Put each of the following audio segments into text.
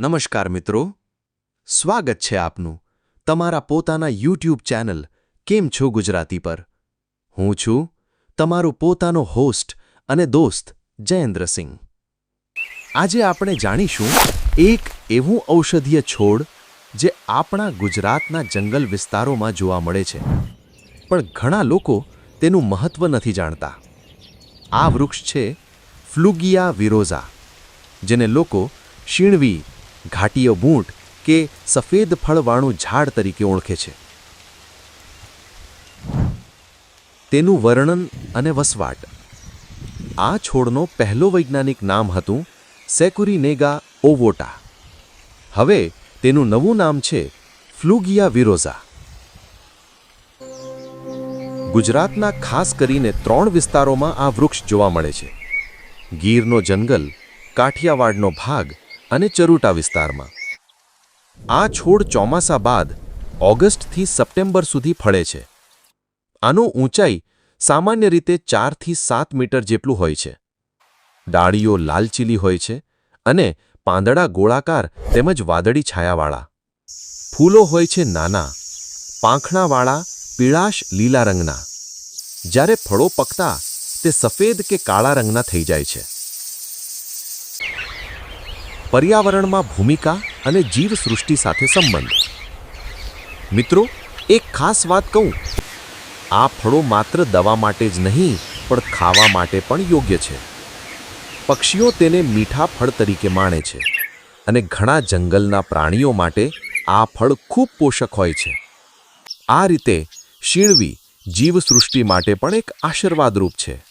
નમસ્કાર મિત્રો. સ્વાગત છે આપનું તમારા પોતાના યુટ્યુબ ચેનલ કેમ છો ગુજરાતી પર? હું છું તમારો પોતાનો હોસ્ટ અને દોસ્ત જયેન્દ્રસિંહ આજે આપણે જાણીશું એક એવું ઔષધીય છોડ જે આપણા ગુજરાતના જંગલ વિસ્તારોમાં જોવા મળે છે. પણ ઘણા લોકો તેનું મહત્વ નથી જાણતા. આ વૃક્ષ છે ફ્લુગિયા વિરોઝા, જેને લોકો શીણવી ઘાટીયો બૂંટ કે સફેદ ફળવાળું ઝાડ તરીકે ઓળખે છે. તેનું વર્ણન અને વસવાટ. આ છોડનો પહેલો વૈજ્ઞાનિક નામ હતું સેકુરીનેગા ઓવોટા. હવે તેનું નવું નામ છે ફ્લુગિયા વિરોઝા. ગુજરાતના ખાસ કરીને ત્રણ વિસ્તારોમાં આ વૃક્ષ જોવા મળે છે. ગીરનો જંગલ, કાઠિયાવાડનો ભાગ અને ચરુટા વિસ્તારમાં. આ છોડ ચોમાસા બાદ ઓગસ્ટથી સપ્ટેમ્બર સુધી ફળે છે. આનું ઊંચાઈ સામાન્ય રીતે ચારથી સાત મીટર જેટલું હોય છે. ડાળીઓ લાલચીલી હોય છે અને પાંદડા ગોળાકાર તેમજ વાદળી છાયાવાળા. ફૂલો હોય છે નાના, પાંખણાવાળા, પીળાશ લીલા રંગના. જ્યારે ફળો પકતા તે સફેદ કે કાળા રંગના થઈ જાય છે. પર્યાવરણમાં ભૂમિકા અને જીવસૃષ્ટિ સાથે સંબંધ. મિત્રો, એક ખાસ વાત કહું. આ ફળો માત્ર દવા માટે જ નહીં, પણ ખાવા માટે પણ યોગ્ય છે. પક્ષીઓ તેને મીઠા ફળ તરીકે માણે છે અને ઘણા જંગલના પ્રાણીઓ માટે આ ફળ ખૂબ પોષક હોય છે. આ રીતે શીણવી જીવસૃષ્ટિ માટે પણ એક આશીર્વાદરૂપ છે.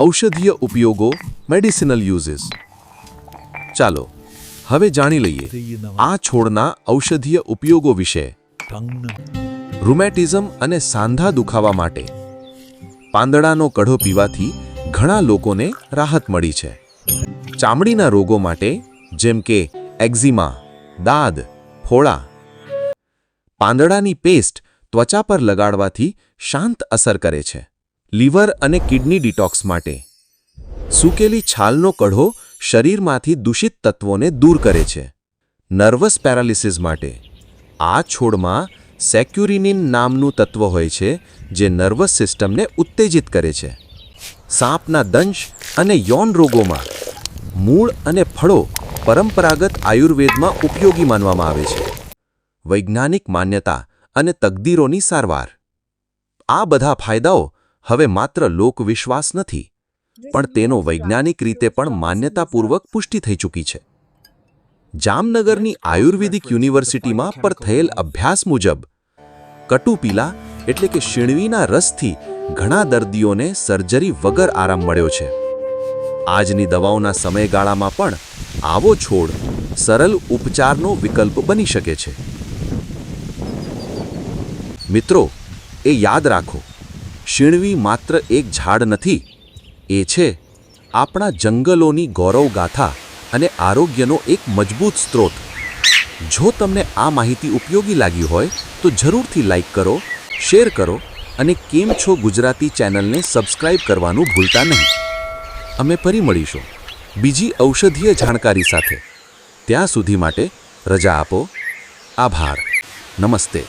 ઔષધીય ઉપયોગો મેડિસિનલ યુઝિસ ચાલો, હવે જાણી લઈએ આ છોડના ઔષધીય ઉપયોગો વિશે. રૂમેટિઝમ અને સાંધા દુખાવા માટે. પાંદડાનો કઢો પીવાથી ઘણા લોકોને રાહત મળી છે. ચામડીના રોગો માટે, જેમ કે એક્ઝિમા દાદ, ફોળા. પાંદડાની પેસ્ટ ત્વચા પર લગાડવાથી શાંત અસર કરે છે. લીવર અને કિડની ડિટોક્સ માટે. સૂકેલી છાલનો કઢો શરીરમાંથી દૂષિત તત્વોને દૂર કરે છે. નર્વસ પેરાલિસિસ માટે. આ છોડમાં સેક્યુરિનિન નામનું તત્વ હોય છે, જે નર્વસ સિસ્ટમને ઉત્તેજિત કરે છે. સાપના દંશ અને યૌન રોગોમાં. મૂળ અને ફળો પરંપરાગત આયુર્વેદમાં ઉપયોગી માનવામાં આવે છે. વૈજ્ઞાનિક માન્યતા અને તકદીરોની સારવાર. આ બધા ફાયદાઓ હવે માત્ર લોકવિશ્વાસ નથી પણ તેનો વૈજ્ઞાનિક રીતે પણ માન્યતાપૂર્વક પુષ્ટિ થઈ ચૂકી છે. જામનગરની આયુર્વેદિક યુનિવર્સિટીમાં પર થયેલ અભ્યાસ મુજબ કટુપીલા એટલે કે શીણવીના રસથી ઘણા દર્દીઓને સર્જરી વગર આરામ મળ્યો છે. આજની દવાઓના સમયગાળામાં પણ આવો છોડ સરળ ઉપચારનો વિકલ્પ બની શકે છે. મિત્રો એ યાદ રાખો શીણવી માત્ર એક ઝાડ નથી, એ છે આપણા જંગલોની ગૌરવ ગાથા અને આરોગ્યનો એક મજબૂત સ્ત્રોત. જો તમને આ માહિતી ઉપયોગી લાગી હોય, તો જરૂરથી લાઈક કરો, શેર કરો અને કેમ છો ગુજરાતી ચેનલને સબસ્ક્રાઇબ કરવાનું ભૂલતા નહીં. અમે ફરી મળીશું બીજી ઔષધીય જાણકારી સાથે. ત્યાં સુધી માટે રજા આપો, આભાર, નમસ્તે.